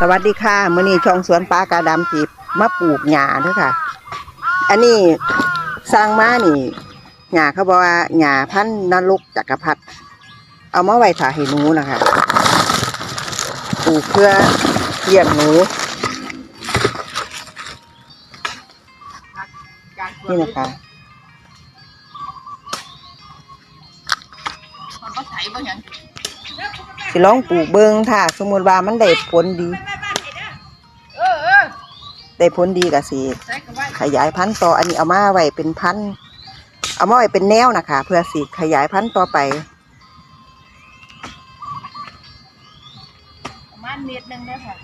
สวัสดีค่ะมื้อนี้ช่องสวนปลากาดำจีบมาปลูกหญ้าเด้อค่ะ อันนี้สร้างมานี่หญ้าเขาบอกว่าหญ้าพันธุ์นรกจักรพรรดิเอามาไว้ถ่าให้หนูนะคะปลูกเพื่อเลี้ยงหนูนี่นะคะ สิลองปลูกเบิงถ้าสมมติว่ามันได้ผลดีได้ผลดีก็สิใช้กับว่าขยายพันธุ์ต่ออันนี้เอามาไว้เป็นพันธุ์เอามาไว้เป็นแนวนะคะเพื่อสิขยายพันธุ์ต่อไปประมาณเมตรหนึ่งเด้อค่ะ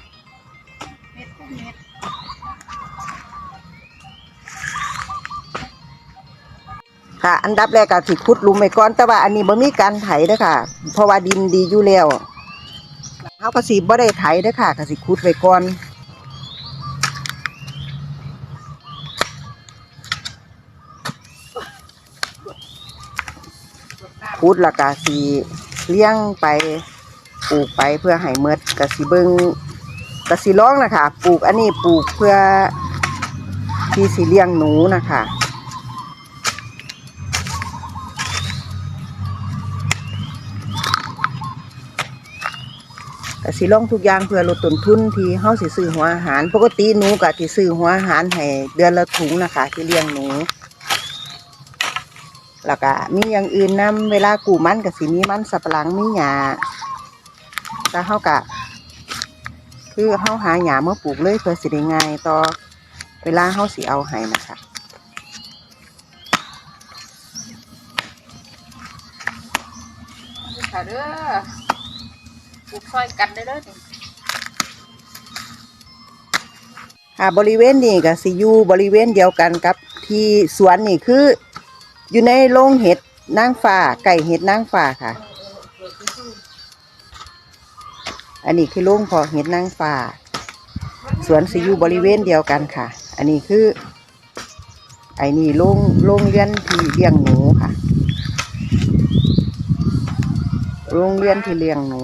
ค่ะ อันดับแรกก็สิขุดหลุมไว้ก่อน แต่ว่าอันนี้บ่มีการไถเด้อค่ะ เพราะว่าดินดีอยู่แล้วเฮาก็สิบ่ได้ไถเด้อค่ะก็สิขุดไว้ก่อนขุดล้วก็สิเลี้ยงไปปลูกไปเพื่อให้เมดก็สิเบิ่งก็สิลองนะคะปลูกอันนี้ปลูกเพื่อที่สิเลี้ยงหนูนะคะ ก็สิลองทุกอย่างเพื่อลดต้นทุนที่เฮาสิซื้อหัวอาหาร ปกติหนูก็สิซื้อหัวอาหารให้เดือนละถุงนะคะ ที่เลี้ยงหนูแล้วก็มีอย่างอื่นนํเวลากูมันก็สิมีมันสับปะหลังมีหญ้าแต่เฮาก็คือเฮาหาหญ้ามาปลูกเลยเพื่อสิได้ง่ายต่อเวลาเฮาสิเอาให้นะคะค่ะเด้อ ปลูกซอยกันได้เด้อค่ะบริเวณนี้ก็สิอยู่บริเวณเดียวกันกับที่สวนนี่คือ อยู่ในโรงเห็ดนางฟ้าไก่เห็ดนางฟ้าค่ะ อันนี้คือโรงเพาะเห็ดนางฟ้าสวนสิอยู่บริเวณเดียวกันค่ะ อันนี้คือ ไอ้นี่โรงโรงเรียนที่เลี้ยงหนูค่ะโรงเรียนที่เลี้ยงหนู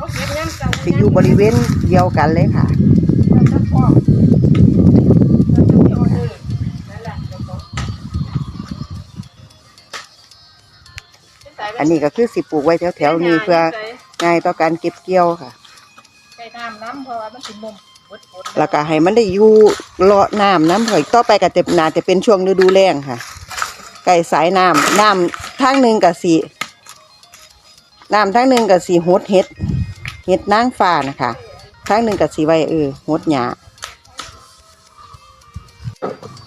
เขาเก็บยังเก่าสิอยู่บริเวณเดียวกันเลยค่ะจะพอจะมีออเดอร์นั่นแหละเดี๋ยวเขาอันนี้ก็คือสิปลูกไว้แถวๆนี้เพื่อง่ายต่อการเก็บเกี่ยวค่ะใส่น้ำน้ำเพราะว่ามันสิมุมปดๆแล้วก็ให้มันได้อยู่เลาะน้ำน้ำหอยต่อไปก็จะน่าจะเป็นช่วงฤดูแล้งค่ะ ไก่สายน้ำน้ำทางหนึ่งกับสีน้ำทางหนึ่งกับสีหดเห็ด เห็ดนางฟ้านะคะทางหนึ่งกับสีไว้เออหดหยา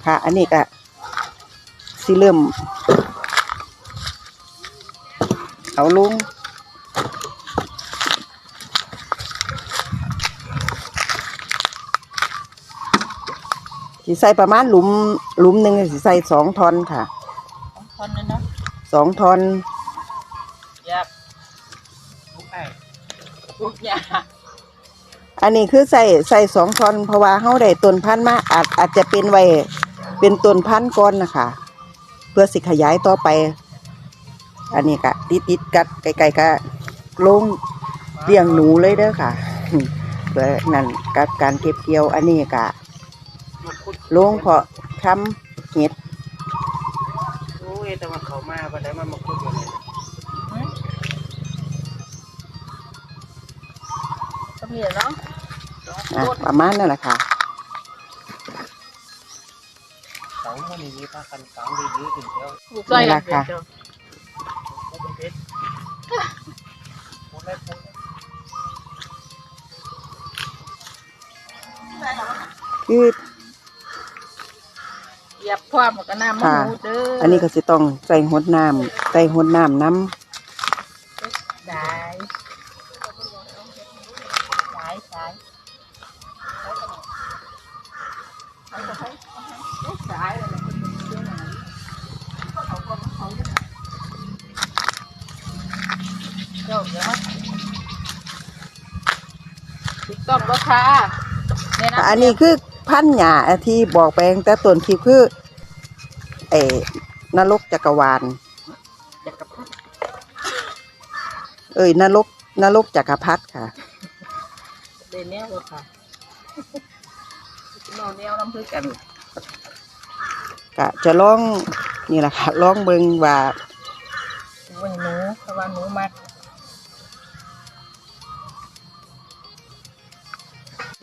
ค่ะ อันนี้ก็สิเริ่ม เอาลุงสิใส่ประมาณหลุมหลุมหนึ่งสิใส่สองทอนค่ะของคนนึงเนาะสองทอนอยากปลูกไอ้ ปลูกยาอันนี้คือใส่ใส่สองทอนเพราะว่าเฮาได้ต้นพันธุ์มาอาจอาจจะเป็นไว้เป็นต้นพันธุ์ก่อนนะคะเพื่อสิขยายต่อไป อันนี้ก็ติดติดๆกับไกลๆก็ลงเลี้ยงหนูเลยเด้อค่ะเพื่อนั่นกับการเก็บเกี่ยวอันนี้ก็ลงเพาะทำเห็ดโอ้ยแต่ว่าเขามาวันไหนมันมาคุยกันเลย ก็มีเนาะอะประมาณนั่นแหละค่ะสองคนนี้พากันสองดีดีถึงแล้วปลูกซอยกันเดี๋ยวพูดเป็นเพชรพูดได้พูดได้คือเหยียบความกับน้ำมันหมูเด้ออันนี้ก็สิต้องใส่หดน้ำใส่หดน้ำน้ไถูกต้องแล้วค่ะเนี่ยำนะอันนี้คือพันธุ์หญ้าที่บอกไปตั้งแต่ต้นคลิปคือเออนรกจักรวาลจักรพรรดิเอ้ยนรกนรกจักรพรรดิค่ะเดนแนวค่ะนอนแนวน้ำพึ่งกันก็จะลองนี่แหละค่ะลองเบิ่งว่าวันหนูเพราะว่าหนูมัก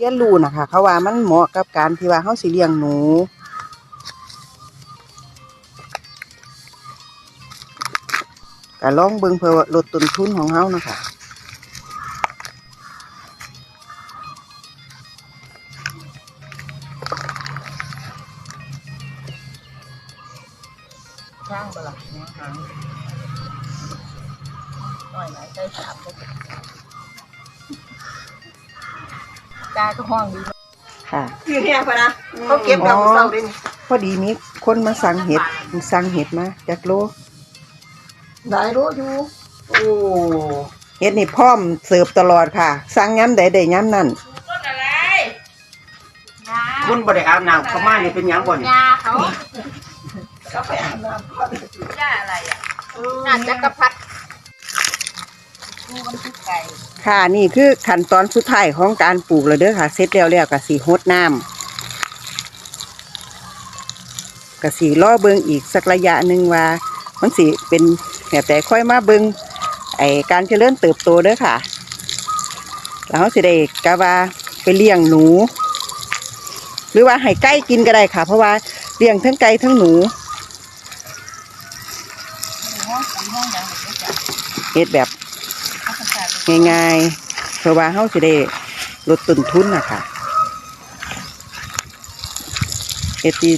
เรียนรู้นะคะเขาว่ามันเหมาะกับการที่ว่าเฮาสิเลี้ยงหนูก็ลองเบิ่งเพื่อลดต้นทุนของเฮานะคะช่างบลักแนวหางหน่อยไหนใจสามก็ กาก็ห้องดีค่ะ อยู่เนี่ยพะนะเขาเก็บดอกเสาดินพอดีมีคนมาสั่งเห็ดสั่งเห็ดมาจากโลหลายรู้อยู่โอ้เห็ดนี่พร้อมเสิร์ฟตลอดค่ะ สั่งย้ำใดได้ย้ำนั่นต้นอะไรคุณบ่ได้อาบน้ำเข้ามานี่เป็นหยังบ่นี่ยาเขาก็ไปอาบน้ำก่อนยาอะไรอะงานจักรพรรดิ ดูมันคือไก่ค่ะนี่คือขั้นตอนสุดท้ายของการปลูกแล้วเด้อค่ะเสร็จแล้วแล้วก็สีหดน้ำก็สีล่อเบิงอีกสักระยะหนึ่งว่า มันสิเป็นแบบแต่ค่อยมาเบิงไอการเจริญเติบโตเด้อค่ะ แล้วเขาสิได้กะว่าไปเลี้ยงหนู หรือว่าให้ไก่กินก็ได้ค่ะ เพราะว่าเลี้ยงทั้งไก่ทั้งหนูห้องห้องอย่างนี้จ้ะเฮ็ดแบบ เขาประกาศ ง่ายๆเพราะว่าเขาสิได้ลดต้นทุนนะคะเฮ็ดที่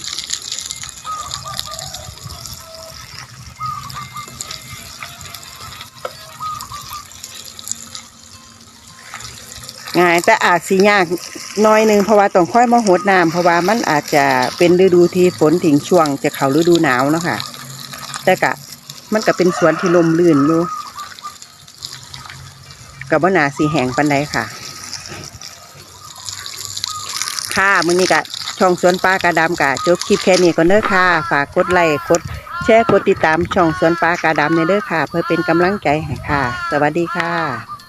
ง่ายแต่อาจสิยากน้อยหนึงเพราะว่าต้องค่อยมาหดน้ำเพราะว่ามันอาจจะเป็นฤดูที่ฝนถึงช่วงจะเข้าฤดูหนาวเนาะค่ะแต่กะมันก็เป็นสวนที่ลมลื่นอยู่ กับว่านาสีแหงปันใดค่ะ ค่ะมือนี้กะช่องสวนปลากระดำกะจบคลิปแค่นี้ก่อนเด้อค่ะ ฝากกดไลค์กดแชร์กดติดตามช่องสวนปลากระดำในเด้อค่ะ เพื่อเป็นกำลังใจให้ค่ะ สวัสดีค่ะ